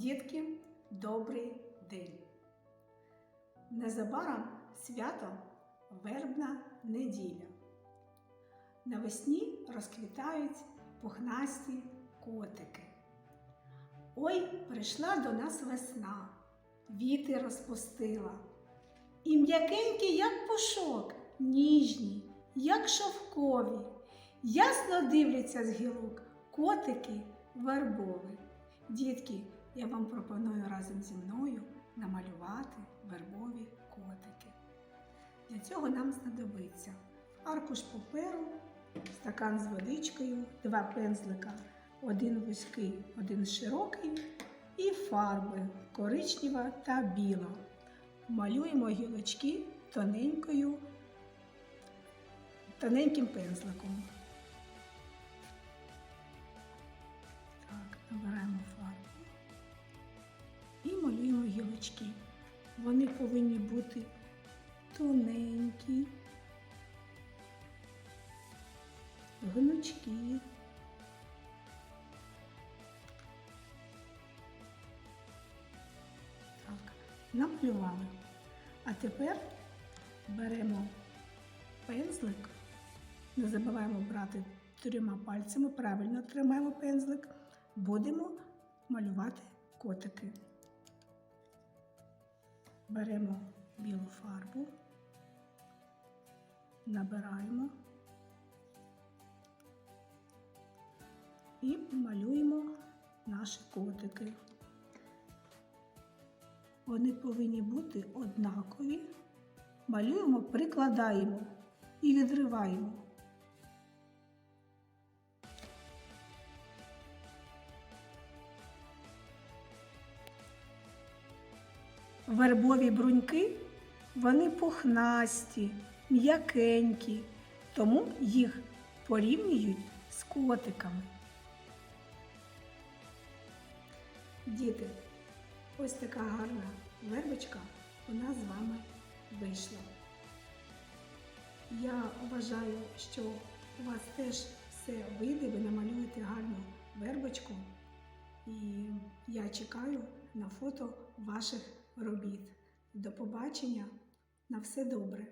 Дітки, добрий день! Незабаром свято вербна неділя. Навесні розквітають пухнасті котики. Ой, прийшла до нас весна, віти розпустила. І м'якенькі, як пушок, ніжні, як шовкові, ясно дивляться з гілок котики вербові. Дітки, я вам пропоную разом зі мною намалювати вербові котики. Для цього нам знадобиться аркуш паперу, стакан з водичкою, два пензлика, один вузький, один широкий і фарби коричнева та біла. Малюємо гілочки тоненькою, тоненьким пензликом. Так, набираємо гілочки. Вони повинні бути тоненькі, гнучкі. Так, намалювали. А тепер беремо пензлик, не забуваємо брати трьома пальцями, правильно тримаємо пензлик, будемо малювати котики. Беремо білу фарбу, набираємо і малюємо наші котики. Вони повинні бути однакові. Малюємо, прикладаємо і відриваємо. Вербові бруньки вони пухнасті, м'якенькі, тому їх порівнюють з котиками. Діти, ось така гарна вербочка нас з вами вийшла. Я вважаю, що у вас теж все вийде, ви намалюєте гарну вербочку. І я чекаю на фото ваших робіт. До побачення! На все добре!